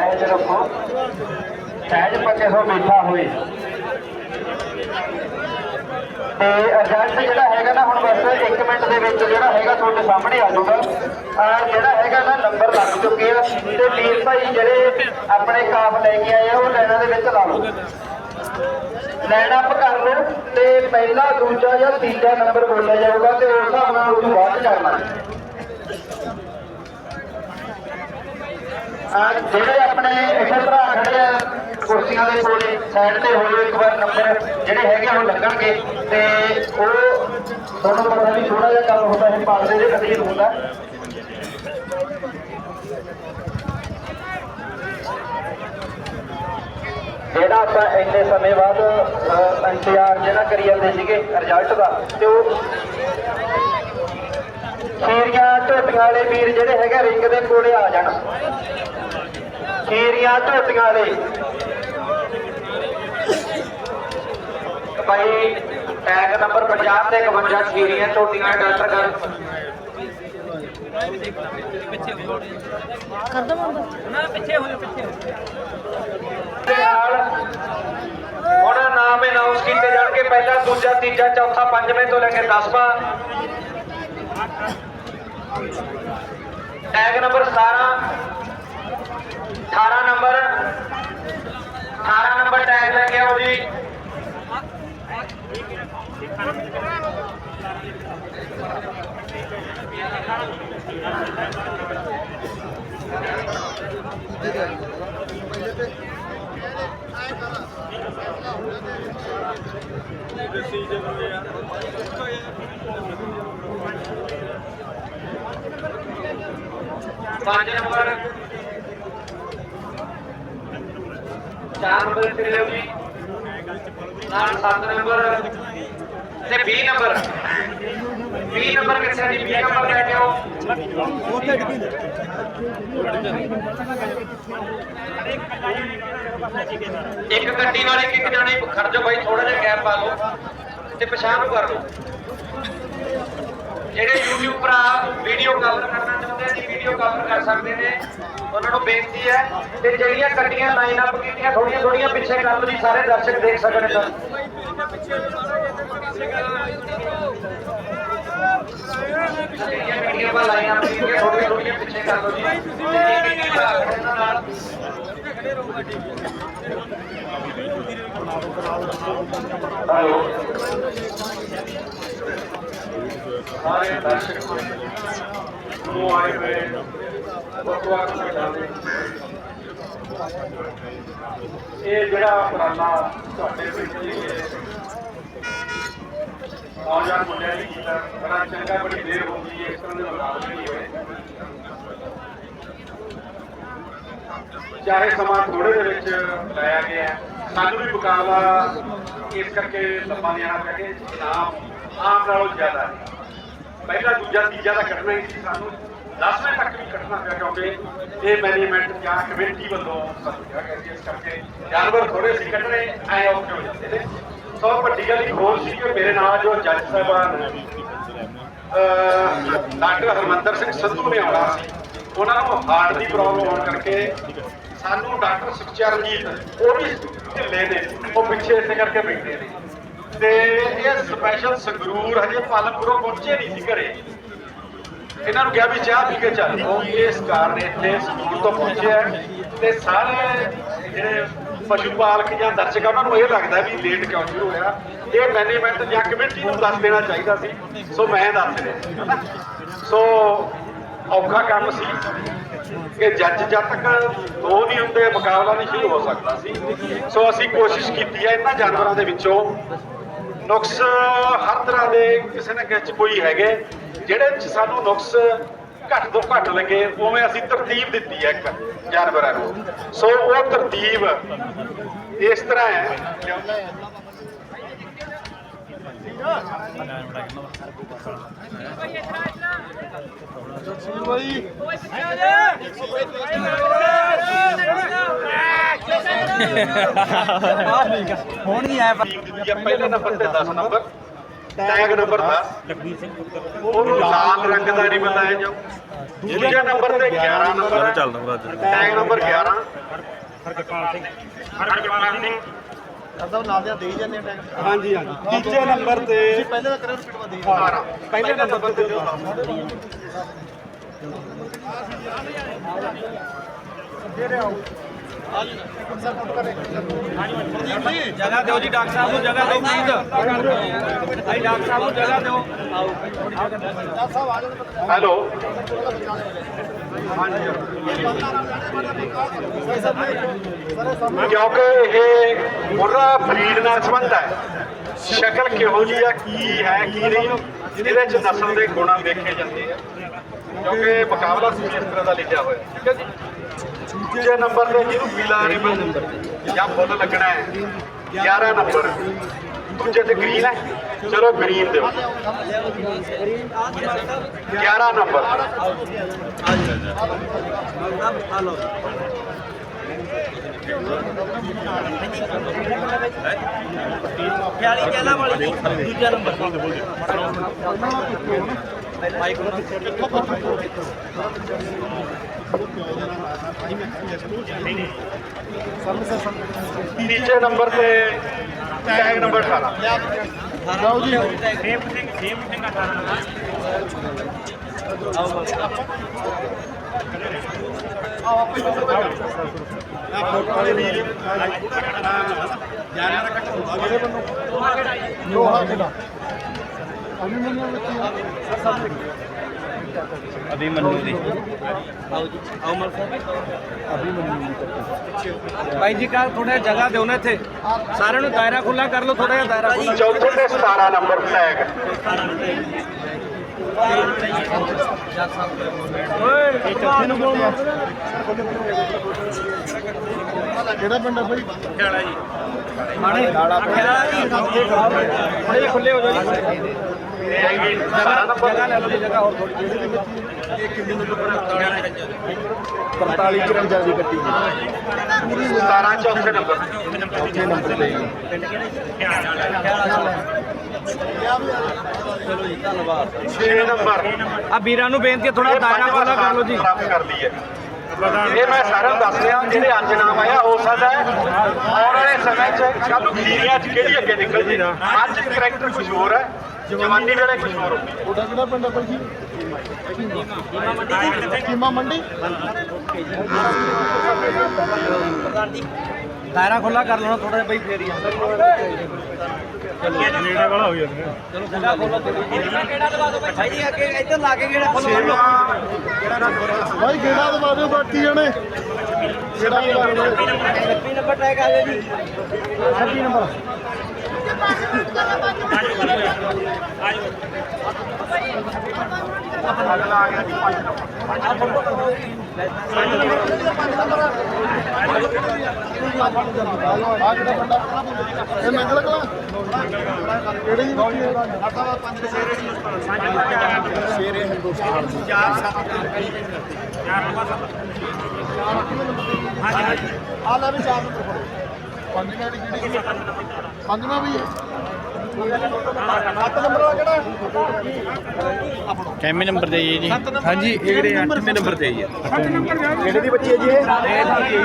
ਸਹਿਜ ਰੱਖੋ। ਸਹਿਜ ਪੱਕੇ ਸੋ ਮਿੱਠਾ ਹੋਏ ਤੇ ਰਿਜ਼ਲਟ ਜਿਹੜਾ ਹੈਗਾ ਨਾ, ਹੁਣ ਬਸ 1 ਮਿੰਟ ਦੇ ਵਿੱਚ ਜਿਹੜਾ ਹੈਗਾ ਤੁਹਾਡੇ ਸਾਹਮਣੇ ਆ ਜਾਊਗਾ। ਆ ਜਿਹੜਾ ਹੈਗਾ ਨਾ ਨੰਬਰ ਲੱਗ ਚੁੱਕੇ ਆ। ਤੇ ਵੀਰ ਭਾਈ ਜਿਹੜੇ ਆਪਣੇ ਕਾਫ ਲੈ ਕੇ ਆਏ ਆ, ਉਹ ਲੈਣਾ ਦੇ ਵਿੱਚ ਲਾ ਲਓ। ਲਾਈਨ ਅਪ ਕਰ ਲਓ, ਤੇ ਪਹਿਲਾ, ਦੂਜਾ ਜਾਂ ਤੀਜਾ ਨੰਬਰ ਬੋਲਿਆ ਜਾਊਗਾ, ਤੇ ਉਸ ਹਿਸਾਬ ਨਾਲ ਉਹ ਬਾਅਦ ਕਰਨਾ ਜਿਹੜੇ ਆਪਣੇ ਇੱਥੇ ਭਰਾ ਖੜੇ ਆ, ਕੁਰਸੀਆਂ ਦੇ ਕੋਲੇ ਸਾਈਡ ਤੇ ਹੋਏ ਇੱਕ ਵਾਰ ਨੰਬਰ ਜਿਹੜੇ ਹੈਗੇ ਆ, ਉਹ ਲੱਗਣਗੇ। ਤੇ ਉਹ ਤੁਹਾਨੂੰ ਪਤਾ ਵੀ ਥੋੜਾ ਜਿਹਾ ਕੰਮ ਹੁੰਦਾ ਹੈ, ਪਾਲਦੇ ਦੇ ਕਦੀ ਹੁੰਦਾ। ਜਿਹੜਾ ਆਪਾਂ ਇੰਨੇ ਸਮੇਂ ਬਾਅਦ ਇੰਤਜ਼ਾਰ ਜਿਹੜਾ ਕਰੀ ਜਾਂਦੇ ਸੀਗੇ ਰਿਜ਼ਲਟ ਦਾ, ਤੇ ਉਹ ਖੀਰੀਆਂ ਝੋਟੀਆਂ ਵਾਲੇ ਵੀਰ ਜਿਹੜੇ ਹੈਗੇ ਰਿੰਗ ਦੇ ਕੋਲੇ ਆ ਜਾਣ। ਖੀਰੀਆਂ ਝੋਟੀਆਂ ਵਾਲੇ। ਭਾਈ ਟੈਗ ਨੰਬਰ 50 ਤੇ 51 ਖੀਰੀਆਂ ਝੋਟੀਆਂ ਡਾਕਟਰ ਕਰ। ਕਰ ਦਵਾਂ ਨਾ ਪਿੱਛੇ ਹੋ ਜਾ ਪਿੱਛੇ ਹੋ ਜਾ। ਦੇ ਨਾਲ। ਹੁਣ ਨਾਮ ਅਨਾਉਂਸ ਕੀਤੇ ਜਾਣਗੇ। ਪਹਿਲਾ ਦੂਜਾ ਤੀਜਾ ਚੌਥਾ ਪੰਜਵੇਂ ਤੋਂ ਲੈ ਕੇ 10ਵਾਂ टैग नंबर सतारह अठारह नंबर अठारह नंबर टैग लग गया जी 5 ਨੰਬਰ। 4 ਨੰਬਰ ਚਲੇ ਜੀ। ਨਾਲ 7 ਨੰਬਰ ਤੇ 20 ਨੰਬਰ। 20 ਨੰਬਰ ਕਿੱਥੇ ਜੀ 20 ਨੰਬਰ ਲੈ ਕੇ ਆਓ। ਉੱਥੇ ਡਿੱਗੀ ਇੱਕ ਗੱਡੀ ਵਾਲੇ ਕਿੱਕ ਜਾਣੇ ਖੜ ਜਾ ਬਾਈ ਥੋੜਾ ਜਿਹਾ ਗੈਪ ਪਾ ਲਓ ਤੇ ਪਛਾਣ ਨੂੰ ਕਰ। ਲਓ ਜਿਹੜੇ YouTube ਭਰਾ ਵੀਡੀਓ ਗੱਲ ਕਰਨਾ ਚਾਹੁੰਦੇ ਆ ਵੀਡੀਓ ਕਵਰ ਕਰ ਸਕਦੇ ਨੇ। ਉਹਨਾਂ ਨੂੰ ਬੇਨਤੀ ਹੈ ਤੇ ਜਿਹੜੀਆਂ ਗੱਡੀਆਂ ਲਾਈਨ ਅਪ ਕੀਤੀਆਂ ਥੋੜੀਆਂ ਥੋੜੀਆਂ ਪਿੱਛੇ ਕਰ ਲਓ ਸਾਰੇ ਦਰਸ਼ਕ ਦੇਖ ਸਕਣ ਤਾਂ ਜਿਹੜੀਆਂ ਗੱਡੀਆਂ ਵਾ ਲਾਈਨ ਅਪ ਕੀਤੀਆਂ ਥੋੜੀਆਂ ਥੋੜੀਆਂ ਪਿੱਛੇ ਕਰ ਲਓ ਜੀ। ਹੈਲੋ। ਸਾਰੇ ਦਰਸ਼ਕ ਨੂੰ ਆਏ ਹੋਏ ਵੱਖ-ਵੱਖ ਪਿੰਡਾਂ ਦੇ ਇਹ ਜਿਹੜਾ ਉਪਰਾਲਾ ਤੁਹਾਡੇ ਪਿੰਡ ਲਈ ਹੈ। ਨੌਜਵਾਨ ਮੁੰਡਿਆਂ ਦੀ ਕੀਤਾ। ਬੜਾ ਚੰਗਾ, ਬੜੀ ਦੇਰ ਹੋ ਗਈ ਇਸ ਤਰ੍ਹਾਂ ਦੇ ਮੁਕਾਬਲੇ ਨਹੀਂ ਹੋਏ। ਚਾਹੇ ਸਮਾਂ ਥੋੜੇ ਦੇ ਵਿੱਚ ਲਾਇਆ ਗਿਆ ਸਾਨੂੰ ਵੀ ਮੁਕਾਬਲਾ ਇਸ ਕਰਕੇ ਲੰਬਾ ਨਹੀਂ ਆਣਾ ਪਿਆ ਕਿ ਆਮ ਨਾਲੋਂ ਜ਼ਿਆਦਾ ਹੈ। ਪਹਿਲਾ, ਦੂਜਾ, ਤੀਜਾ ਦਾ ਕੱਢਣਾ ਹੀ ਸੀ ਸਾਨੂੰ। 10ਵੇਂ ਤੱਕ ਵੀ ਕੱਢਣਾ ਪਿਆ ਕਿਉਂਕਿ ਇਹ ਮੈਨੇਜਮੈਂਟ ਜਾਂ ਕਮੇਟੀ ਵੱਲੋਂ ਸਾਨੂੰ ਕਿਹਾ ਗਿਆ ਸੀ ਇਸ ਕਰਕੇ ਜਾਨਵਰ ਥੋੜੇ ਸੀ ਕੱਢਣੇ, ਐ ਔਖੇ ਹੋ ਜਾਂਦੇ ਨੇ। ਸੋ ਵੱਡੀ ਗੱਲ ਇੱਕ ਹੋਰ ਸੀ ਕਿ ਮੇਰੇ ਨਾਲ ਜੋ ਜੱਜ ਸਾਹਿਬਾਨ ਡਾਕਟਰ ਹਰਮੰਦਰ ਸਿੰਘ ਸੰਧੂ ਨੇ ਆਉਣਾ ਸੀ, ਉਹਨਾਂ ਨੂੰ ਹਾਰਟ ਦੀ ਪ੍ਰੋਬਲਮ ਹੋਣ ਕਰਕੇ ਸਾਨੂੰ ਡਾਕਟਰ ਸੁਖਚਰਨਜੀਤ ਉਹ ਵੀ ਢਿੱਲੇ ਨੇ, ਉਹ ਪਿੱਛੇ ਇਸੇ ਕਰਕੇ ਬੈਠੇ ਨੇ। ਤੇ ਇਹ ਸਪੈਸ਼ਲ ਸੰਗਰੂਰ ਹਜੇ ਪਾਲਮਪੁਰੋਂ ਪਹੁੰਚੇ ਨਹੀਂ ਸੀ ਘਰੇ। ਇਹਨਾਂ ਨੂੰ ਕਿਹਾ ਵੀ ਚਾਹ ਪੀ ਕੇ ਚੱਲ। ਉਹ ਇਸ ਕਾਰਨ ਇੱਥੇ ਸੰਗਰੂਰ ਤੋਂ ਪਹੁੰਚੇ ਤੇ ਸਾਰੇ ਜਿਹੜੇ ਪਸ਼ੂ ਪਾਲਕ ਜਾਂ ਦਰਸ਼ਕ ਉਹਨਾਂ ਨੂੰ ਇਹ ਲੱਗਦਾ ਵੀ ਲੇਟ ਕਿਉਂ ਸ਼ੁਰੂ ਹੋਇਆ। ਇਹ ਮੈਨੇਜਮੈਂਟ ਜਾਂ ਕਮੇਟੀ ਨੂੰ ਦੱਸ ਦੇਣਾ ਚਾਹੀਦਾ ਸੀ। ਸੋ ਮੈਂ ਦੱਸ ਰਿਹਾ। ਸੋ ਔਖਾ ਕੰਮ ਸੀ ਕਿ ਜੱਜ ਜਦ ਤੱਕ ਦੋ ਨਹੀਂ ਹੁੰਦੇ, ਮੁਕਾਬਲਾ ਨਹੀਂ ਸ਼ੁਰੂ ਹੋ ਸਕਦਾ ਸੀ। ਸੋ ਅਸੀਂ ਕੋਸ਼ਿਸ਼ ਕੀਤੀ ਹੈ ਇਹਨਾਂ ਜਾਨਵਰਾਂ ਦੇ ਵਿੱਚੋਂ ਨੁਕਸ ਹਰ ਤਰ੍ਹਾਂ ਦੇ ਕਿਸੇ ਨਾ ਕਿਸੇ ਚ ਕੋਈ ਹੈਗੇ ਜਿਹੜੇ ਚ ਸਾਨੂੰ ਨੁਕਸ ਘੱਟ ਤੋਂ ਘੱਟ ਲੱਗੇ ਉਵੇਂ ਅਸੀਂ ਤਰਤੀਬ ਦਿੱਤੀ ਹੈ ਇੱਕ ਜਾਨਵਰਾਂ ਨੂੰ ਸੋ ਉਹ ਤਰਤੀਬ ਇਸ ਤਰ੍ਹਾਂ ਹੈ ਹੁਣ ਨਹੀਂ ਆਇਆ ਤਰਤੀਬ ਦਿੱਤੀ ਹੈ ਪਹਿਲੇ ਨੰਬਰ ਤੇ 10 number tag number 10 Lakhbir Singh ਪੁੱਤਰ ਉਹਨੂੰ ਲਾਲ ਰੰਗ ਦਾ ਰਿਬਨ ਲਾਇਆ ਜਾਓ ਦੂਜੇ ਨੰਬਰ ਤੇ 11 ਨੰਬਰ ਹੈ। ਚੱਲਦਾ ਭਰਾ ਅੱਜ ਟੈਗ ਨੰਬਰ 11 ਹਰਗੋਪਾਲ ਸਿੰਘ ਹਰਗੋਪਾਲ ਸਿੰਘ ਹਾਂਜੀ ਹਾਂਜੀ ਤੀਜੇ ਨੰਬਰ ਤੇ ਪਹਿਲੇ ਦਾ ਕਰਿਓ ਰਿਪੀਟ ਵਾ ਦੇ 12 ਪਹਿਲੇ ਨੰਬਰ ਤੇ ਦਿਓ ਜਗ੍ਹਾ ਦਿਓ ਜੀ ਡਾਕਟਰ ਸਾਹਿਬ ਨੂੰ ਜਗ੍ਹਾ ਦਿਓ ਪਲੀਜ਼ ਭਾਈ ਡਾਕਟਰ ਸਾਹਿਬ ਨੂੰ ਜਗ੍ਹਾ ਦਿਓ। ਹੈਲੋ। ਕਿਉਂਕਿ ਇਹ ਮੁਰਰਾ ਬਰੀਡ ਨਾਲ ਸੰਬੰਧ ਹੈ। ਸ਼ਕਲ ਕਿਹੋ ਜਿਹੀ ਹੈ ਕੀ ਹੈ? ਕੀ ਨਹੀਂ? ਇਹਦੇ ਚ ਨਸਲ ਦੇ ਗੁਣ ਵੇਖੇ ਜਾਂਦੇ ਆ। ਕਿਉਂਕਿ ਮੁਕਾਬਲਾ ਸੀ ਇਸ ਤਰ੍ਹਾਂ ਦਾ ਲਿਖਿਆ ਹੋਇਆ ਠੀਕ ਹੈ ਜੀ? ਦੂਜੇ ਨੰਬਰ ਤੇ ਜਿਹਨੂੰ ਪੀਲਾ ਰਿਬਨ ਜਾਂ ਫੁੱਲ ਲੱਗਣਾ ਹੈ 11 ਨੰਬਰ। ਦੂਜੇ ਤੇ ਗ੍ਰੀਨ ਹੈ। ਚਲੋ ਗ੍ਰੀਨ ਦਿਓ। 11 ਨੰਬਰ। ਖਿਆਲੀ ਕਹਿਲਾ ਵਾਲੀ ਜੀ ਦੂਜਾ ਨੰਬਰ ਤੀਜੇ ਨੰਬਰ ਤੇ ਟੈਗ ਨੰਬਰ 18 ਸੇਮ ਸਿੰਘ ਸੇਮ ਸਿੰਘ 18 ਲੋਹਾ ਕਿਹੜਾ ਅਭਿਮਨਿਊ ਵਿੱਚ ਅਭਿਮਨੂ ਦੀ ਆਓ ਜੀ ਆਓ ਮਲ ਭਾਈ ਜੀ ਕਾ ਥੋੜਾ ਜਗ੍ਹਾ ਦਿਓ ਨਾ ਇੱਥੇ। ਸਾਰਿਆਂ ਨੂੰ ਦਾਇਰਾ ਖੁੱਲਾ ਕਰ ਲਓ ਥੋੜਾ ਜਿਹਾ ਦਾਇਰਾ ਖੁੱਲਾ ਚੌਥੇ ਤੇ 17 ਨੰਬਰ ਟੈਗ ਕਿਹੜਾ ਪਿੰਡ ਹੈ ਭਾਈ ਮਾਣੇ ਖਿਆਲਾ ਜੀ। ਥੋੜੇ ਜਿਹਾ ਖੁੱਲੇ ਹੋ ਜਾਓ ਜੀ। ਟੈਗ 17 ਨੰਬਰ ਜਗ੍ਹਾ ਲੈ ਲਓ ਜੀ ਜਗ੍ਹਾ ਹੋਰ ਥੋੜੀ 45 54 ਦੀ ਕੱਟੀ 17 ਚੌਥੇ ਨੰਬਰ। ਚੌਥੇ ਨੰਬਰ ਤੇ। ਚਲੋ ਜੀ ਧੰਨਵਾਦ 6 ਨੰਬਰ। ਆ ਵੀਰਾਂ ਨੂੰ ਬੇਨਤੀ ਹੈ ਥੋੜਾ ਦਾਇਰਾ ਖੁੱਲਾ ਕਰ ਲਓ ਜੀ। ਪ੍ਰਾਪਤ ਹੈ ਇਹ ਮੈਂ ਸਾਰਿਆਂ ਨੂੰ ਦੱਸ ਰਿਹਾ ਜਿਹੜੇ ਅੱਜ ਨਾਮ ਆਇਆ ਹੋ ਸਕਦਾ ਹੈ ਆਉਣ ਵਾਲੇ ਸਮੇਂ 'ਚ ਕੱਲ ਨੂੰ ਖੀਰੀਆਂ 'ਚ ਕਿਹੜੀ ਅੱਗੇ ਨਿਕਲ ਜੇ? ਅੱਜ ਕਰੈਕਟਰ ਕੁਝ ਹੋਰ ਹੈ ਜਵਾਨੀ ਵੇਲੇ ਕੁਝ ਹੋਰ ਉਹਦਾ ਕਿਹੜਾ ਪਿੰਡ ਹੈ ਭਾਈ ਜੀ? ਕੀਮਾ ਮੰਡੀ? ਦਾਇਰਾ ਖੁੱਲਾ ਕਰ ਲੈਣਾ ਥੋੜਾ ਜਿਹਾ ਬਈ ਫੇਰ ਹੀ ਨੇੜੇ ਵਾਲਾ ਹੋ ਜਾਂਦਾ ਚਲੋ ਜਗ੍ਹਾ ਖੋਲੋ ਕਿਹੜਾ ਦਵਾ ਦੋ ਭਾਈ ਜੀ ਅੱਗੇ ਇੱਧਰ ਲਾ ਕੇ ਕਿਹੜਾ ਖੋਲੋ ਭਾਈ ਕਿਹੜਾ ਦਵਾ ਦਿਓ? ਬਾਕੀ ਜਣੇ। ਕਿਹੜਾ ਦਵਾ ਦਿਓ? ਲੱਪੀ ਨੰਬਰ ਟੈਗ ਆ ਜਾਓ ਜੀ। 26 ਨੰਬਰ ਆ ਕਿਹੜਾ ਪਿੰਡ ਆ? ਇਹ ਮੰਗਲ ਕਲਾ ਕਿਹੜੇ ਦੀ ਬਾਕੀ ਹੈ ਸ਼ੇਰੇ ਹਿੰਦੁਸਤਾਨ ਦੀ ਆ ਲੈ ਵੀ ਚਾਰ ਨੰਬਰ ਫੜੋ ਪੰਜਵਾਂ ਦੀ ਕਿਹੜੀ ਪੰਜਵਾਂ ਵੀ ਹੈ ਸੱਤ ਨੰਬਰ ਵਾਲਾ ਕਿਹੜਾ ਕਿੰਨੇ ਨੰਬਰ ਤੇ ਜੀ? ਹਾਂਜੀ ਇਹ ਜਿਹੜੇ 8ਵੇਂ ਨੰਬਰ ਤੇ ਜੀ? ਕਿਹੜੇ ਦੀ ਬੱਚੀ ਹੈ ਜੀ ਇਹ?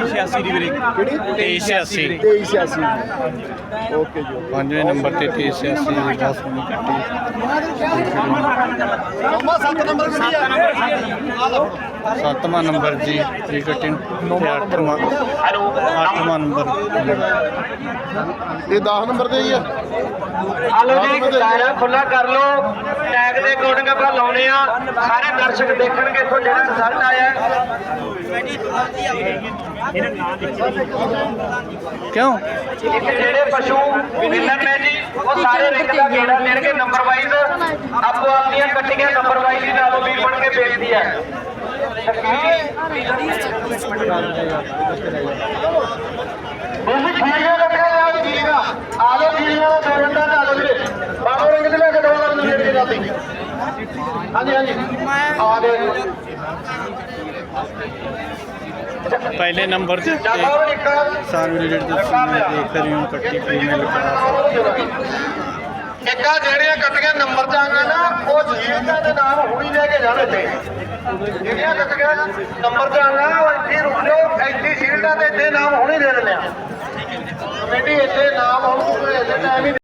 86 ਦੀ ਵੀਰੇ। ਕਿਹੜੀ? 2386 2386 ਓਕੇ ਜੀ। ਪੰਜਵੇਂ ਨੰਬਰ ਤੇ 2386 ਦੀ 10 ਮਿੰਟ ਕੱਟੀ। 7 ਨੰਬਰ ਕਿਹੜੀ ਆ। ਲਓ ਸੱਤਵਾਂ ਨੰਬਰ ਜੀ ਇਹ ਕੱਟੀ ਤੇ ਅੱਠਵਾਂ ਅੱਠਵਾਂ ਨੰਬਰ। ਇਹ 10 ਨੰਬਰ ਤੇ ਹੀ ਹੈ ਹਲੋ ਜੀ ਦਾਇਰਾ ਖੁੱਲਾ ਕਰ ਲਓ। ਟੈਗ ਦੇ ਅਕੋਰਡਿੰਗ ਆਪਾਂ ਲਾਉਣੇ ਆ। ਸਾਰੇ ਦਰਸ਼ਕ ਦੇਖਣਗੇ ਇੱਥੋਂ ਜਿਹੜਾ ਰਿਜ਼ਲਟ ਆਇਆ। ਹੈ। ਕਿਉਂ ਜਿਹੜੇ ਪਸ਼ੂ ਵਿਨਰ ਨੇ ਜੀ ਉਹ ਸਾਰੇ ਰਿੰਗ ਦਾ ਗੇੜਾ ਲੈਣਗੇ ਨੰਬਰ ਵਾਈਜ਼ ਆਪੋ ਆਪਣੀਆਂ ਕੱਟੀਆਂ ਨੰਬਰ ਵਾਈਜ਼ ਹੀ ਨਾਲੋਂ ਵੀਰ ਬਣ ਕੇ ਬੇਨਤੀ ਹੈ ਤੁਸੀਂ ਖੀਰੀਆਂ ਰੱਖਿਆ ਯਾਰ ਖੀਰੀਆਂ ਆ ਲਓ ਖੀਰੀਆਂ ਦਾ ਦੋ ਘੰਟਾ ਆ ਲਓ ਵੀਰੇ ਬਾਹਰੋਂ ਰਿੰਗ ਤੇ ਲੈ ਕੇ ਦੋ ਦੀ ਰਾਤੀ ਹਾਂਜੀ। ਹਾਂਜੀ ਆ ਗਏ ਪਹਿਲੇ ਨੰਬਰ ਤੇ ਇੱਕ ਸਾਰ ਜਿਹੜੇ ਤੁਸੀਂ ਦੇਖ ਰਹੇ ਹੋ ਕੱਟੀ ਫੀਮੇਲ ਕਰਾ ਇੱਕ ਆ ਜਿਹੜੀਆਂ ਕੱਟੀਆਂ ਨੰਬਰ ਚਾਂਗਾ ਨਾ ਉਹ ਸ਼ੀਲਡਾਂ ਦੇ ਨਾਮ ਹੁਣੀ ਲੈ ਕੇ ਜਾਣੇ ਤੇ। ਜਿਹੜੀਆਂ ਕੱਟੀਆਂ ਨੰਬਰ ਚਾਂਗਾ ਉਹ ਇੱਥੇ ਰੁਕ ਜਾਓ। ਇੱਥੇ ਸ਼ੀਲਡਾਂ ਦੇ ਇੱਥੇ ਨਾਮ ਹੁਣੀ ਦੇ ਦਿੰਦੇ ਆ। ਕਮੇਟੀ ਇੱਥੇ ਨਾਮ ਹੁਣ ਇੱਥੇ ਟਾਈਮ